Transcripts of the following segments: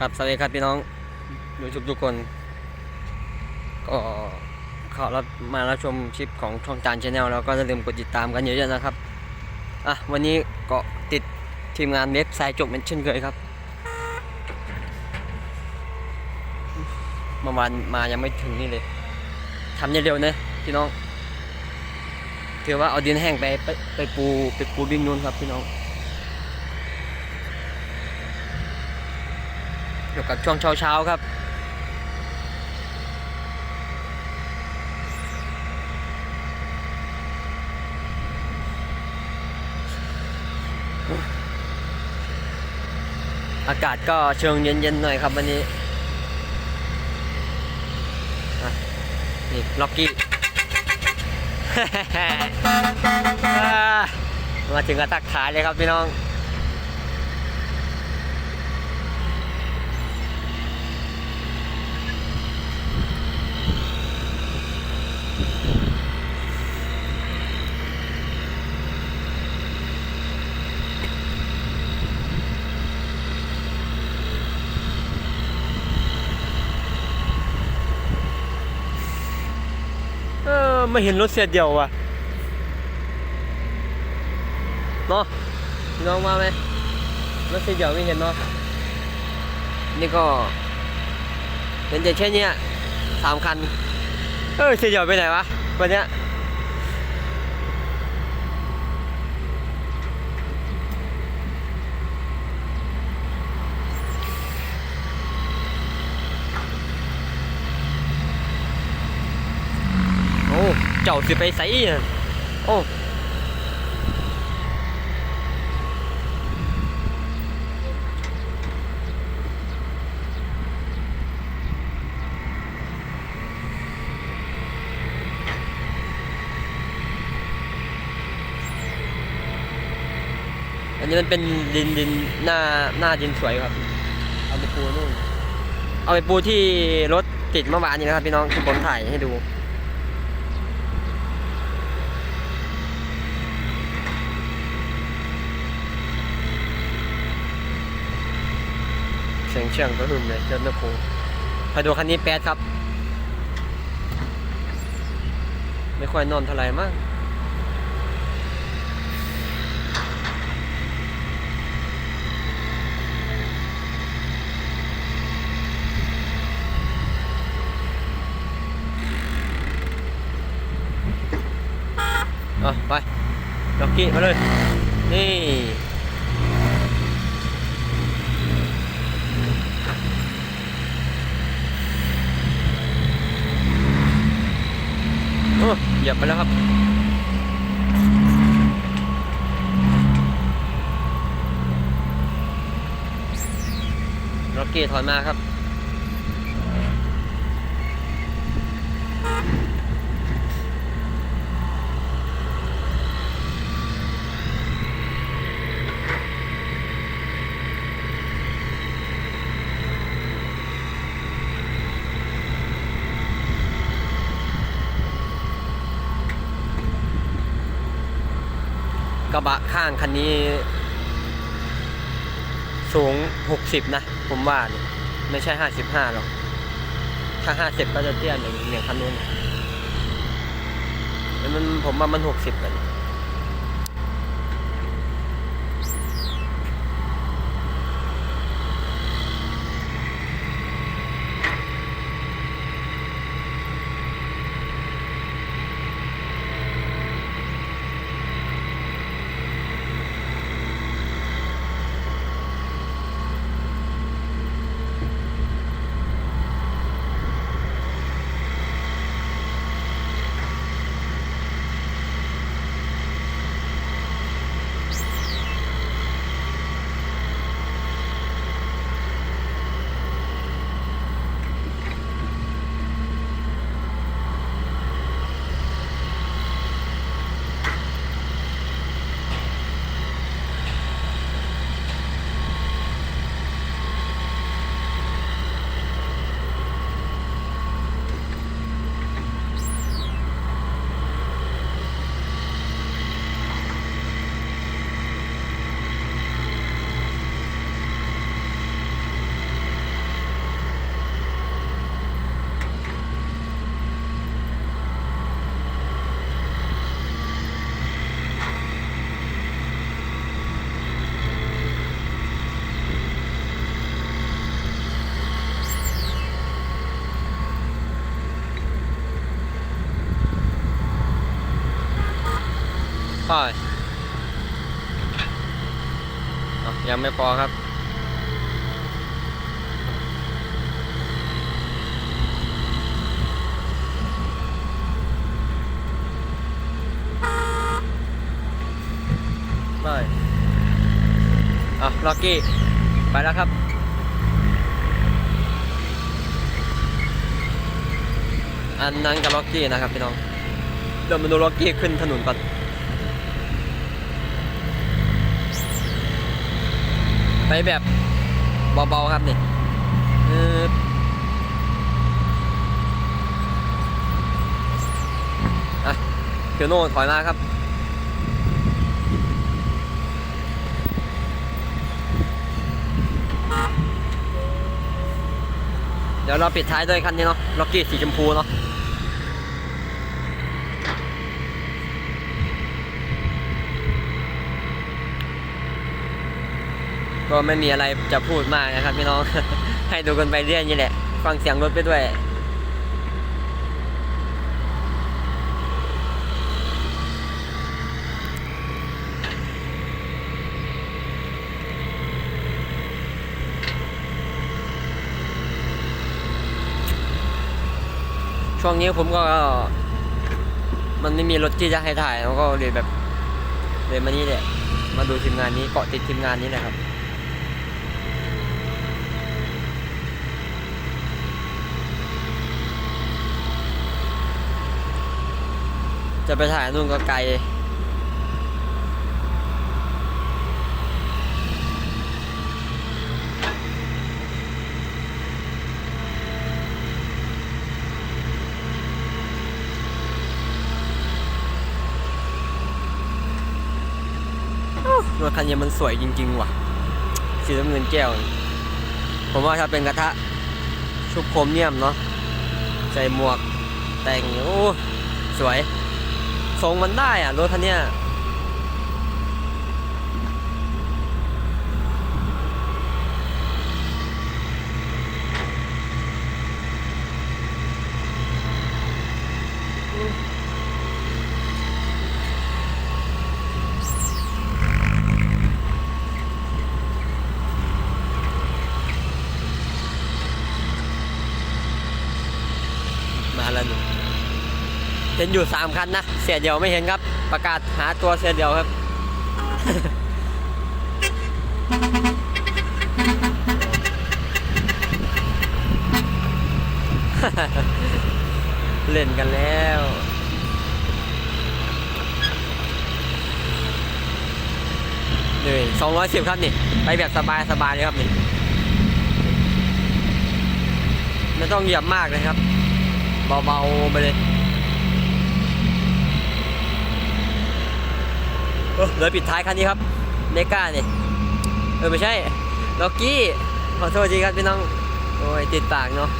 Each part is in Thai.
ครับสวัสดีครับพี่น้องยูทูบทุกคน ก็เข้ารับมารับชมคลิปของช่องจานชาแนลแล้วก็อย่าลืมกดติดตามกันเยอะๆนะครับอะวันนี้ก็ติดทีมงานเว็บไซต์จบเหมือนเช่นเคยครับเมื่อวานมายังไม่ถึงนี่เลยทำเร็วๆนะพี่น้องถือว่าเอาดินแห้งไปไปไปปูไปปูดินนูนครับพี่น้อง อยู่กับช่วงเช้าๆครับ อากาศก็เชิงเย็นๆหน่อยครับวันนี้นี่ล็อกกี้มาถึงก็ตักทายเลยครับพี่น้อง เออ ไม่เห็นรถเสียเดียวว่ะเนาะน้องมาไหมรถเสียเดียวไม่เห็นเนาะนี่ก็เห็นแต่แค่เนี้ยสามคัน เออเสียเดียวไปไหนวะวันเนี้ยโอ้ เจ้าสิไปใส่น่ะโอ้อันนี้มันเป็นดินดินหน้าหน้าดินสวยครับ เอาไปปูนู่น เอาไปปูที่รถติดเมื่อวานนี้นะครับพี่น้องที่ผมถ่ายให้ดู สียงเชื่องก็หึมเลยเจ้าหน้าปูไปดูคันนี้แปดครับ ไม่ค่อยนอนเท่าไหร่มั้งเอาไปล็อกกี้มาเลย นี่ โอ้เห ยียบไปแล้วครับร็อกกี้ถอยมาครับ กระบะข้างคันนี้ สูง 60 นะ ผมว่าเนี่ยไม่ใช่ 55 หรอก ถ้า 50 ก็จะเตี้ยหนึ่งอย่างคันนู้นแต่มันผมว่ามัน 60กัน อะยังไม่พอครับ ไป อะล็อกกี้ ไปแล้วครับอันนั้นกับล็อกกี้นะครับพี่น้อง เดี๋ยวมาดูล็อกกี้ขึ้นถนนก่อน ไปแบบเบาๆครับนี่อืดอะเคียวโน่ถอยมาครับเดี๋ยวเราปิดท้ายด้วยคันนี้เนาะล็อกกี้สีชมพูเนาะ ก็ไม่มีอะไรจะพูดมากนะครับพี่น้อง ให้ดูกันไปเรื่อยนี่แหละ ฟังเสียงรถไปด้วยช่วงนี้ผมก็ มันไม่มีรถที่จะให้ถ่ายแล้วก็เลยแบบเลยมานี่แหละมาดูทีมงานนี้เกาะติดทีมงานนี้แหละครับ จะไปถ่ายนู่นก็ไกล รถคันนี้มันสวยจริง ๆ ว่ะ สีน้ำเงินแก้ว ผมว่าถ้าเป็นกระทะ ชุบโครเมียมเนาะใส่หมวกแต่งโอ้สวย ทรงมันได้อะ รถคันเนี้ยมาแล้วนี่เห็นอยู่สามคันนะ เสียเดียวไม่เห็นครับ ประกาศหาตัวเสียเดียวครับ เล่นกันแล้วนี่สองร้อยสิบครับนี่ ไปแบบสบายสบายเลยครับนี่ ไม่ต้องเหยียบมากเลยครับ เบาๆไปเลย เลยปิดท้ายคันนี้ครับเมก้าเนี่ยเออไม่ใช่ล็อกกี้ขอโทษทีครับพี่น้องโอ้ยติดปากเนาะ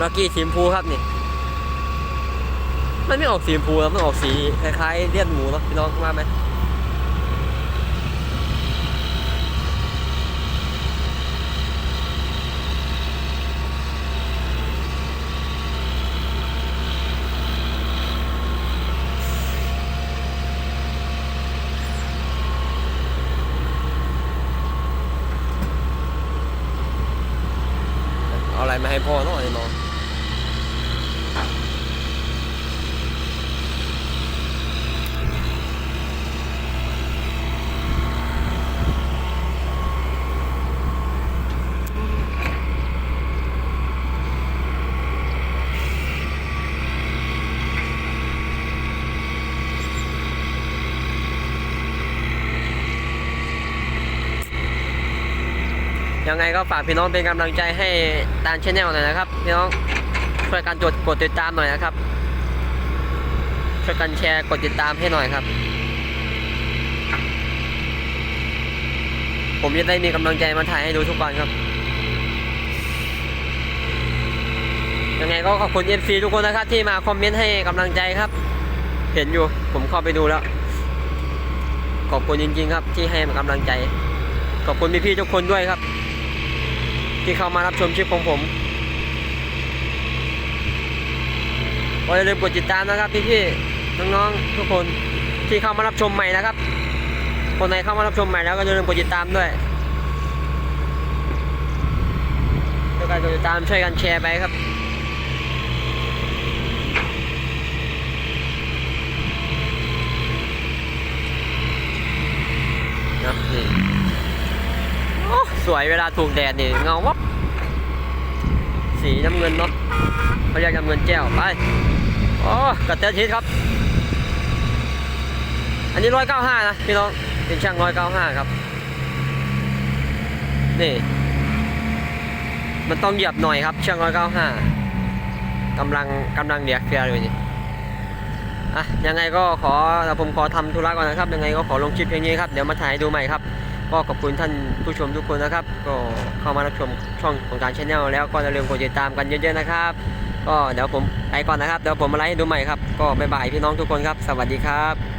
ล็อกกี้สีมพูครับนี่มันไม่ออกสีมพูแล้วมันออกสีคล้ายๆเลียดหมูเนาะพี่น้องว่าไหม เอะไรมาให้พ่อเนาะไอ้น้อง ยังไงก็ฝากพี่น้องเป็นกำลังใจให้ตานชแนลหน่อยนะครับพี่น้องช่วยกันจดกดติดตามหน่อยนะครับช่วยกันแชร์กดติดตามให้หน่อยครับ ผมจะได้มีกำลังใจมาถ่ายให้ดูทุกวันครับยังไงก็ขอบคุณ FC ทุกคนนะครับที่มาคอมเมนต์ให้กำลังใจครับ เห็นอยู่ผมเข้าไปดูแล้ว ขอบคุณจริงๆครับที่ให้กำลังใจ ขอบคุณพี่ๆทุกคนด้วยครับ ที่เข้ามารับชมคลิปของผมก็อย่าลืมกดติดตามนะครับพี่ๆน้องๆทุกคนที่เข้ามารับชมใหม่นะครับ คนไหนเข้ามารับชมใหม่แล้วก็อย่าลืมกดติดตามด้วยช่วยกันกดติดตามช่วยกันแชร์ไปครับนะนี่ สวยเวลาถูกแดดนี่เงาวับสีน้ำเงินเนาะเขาเรียกน้ำเงินแก้วไปโอ้กระเตทิศครับ อันนี้ร้อยเก้าห้านะพี่น้องเป็นช่างร้อยเก้าห้าครับ นี่ มันต้องเหยียบหน่อยครับช่างร้อยเก้าห้ากำลังกำลังเดียกเฟียเลยนี่อะยังไงก็ขอผมขอทำธุระก่อนนะครับ ยังไงก็ขอลงคลิปเพียงนี้ครับ เดี๋ยวมาถ่ายดูใหม่ครับ ก็ขอบคุณท่านผู้ชมทุกคนนะครับ ก็เข้ามารับชมช่องของการชแนลแล้วก็อย่าลืมกดติดตามกันเยอะๆนะครับ ก็เดี๋ยวผมไปก่อนนะครับ เดี๋ยวผมมาไลฟ์ให้ดูใหม่ครับ ก็บ๊ายบายพี่น้องทุกคนครับ สวัสดีครับ